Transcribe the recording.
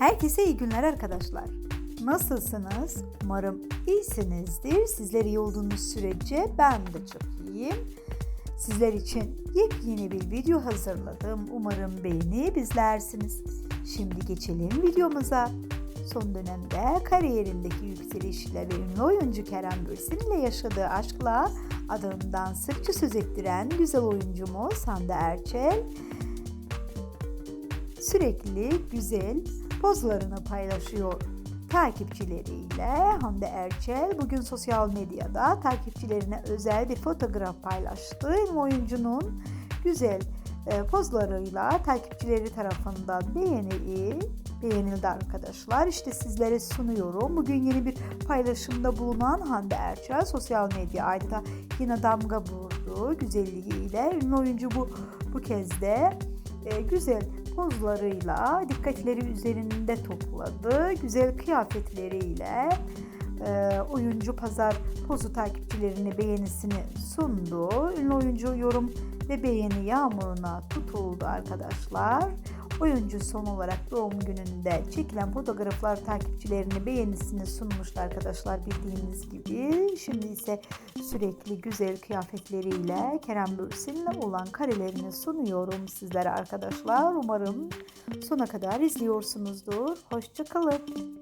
Herkese iyi günler arkadaşlar. Nasılsınız? Umarım iyisinizdir. Sizler iyi olduğunuz sürece ben de çok iyiyim. Sizler için yepyeni bir video hazırladım. Umarım beğenip izlersiniz. Şimdi geçelim videomuza. Son dönemde kariyerindeki yükselişle ve ünlü oyuncu Kerem Bürsin ile yaşadığı aşkla adından sıkça söz ettiren güzel oyuncumuz Hande Erçel sürekli güzel pozlarını paylaşıyor takipçileriyle. Hande Erçel bugün sosyal medyada takipçilerine özel bir fotoğraf paylaştı. Oyuncunun güzel e, pozlarıyla takipçileri tarafından beğenildi, beğenildi arkadaşlar. İşte sizlere sunuyorum. Bugün yeni bir paylaşımda bulunan Hande Erçel sosyal medya adeta yine damga vurdu güzelliğiyle. Ünlü oyuncu bu bu kez de e, güzel pozlarıyla dikkatleri üzerinde topladı. Güzel kıyafetleriyle e, oyuncu pazar pozu takipçilerine beğenisini sundu. Ünlü oyuncu yorum ve beğeni yağmuruna tutuldu arkadaşlar. Oyuncu son olarak doğum gününde çekilen fotoğraflar takipçilerine beğenisini sunmuştu arkadaşlar bildiğiniz gibi. Şimdi ise sürekli güzel kıyafetleriyle Kerem Bürsin'le olan karelerini sunuyorum sizlere arkadaşlar. Umarım sona kadar izliyorsunuzdur. Hoşçakalın.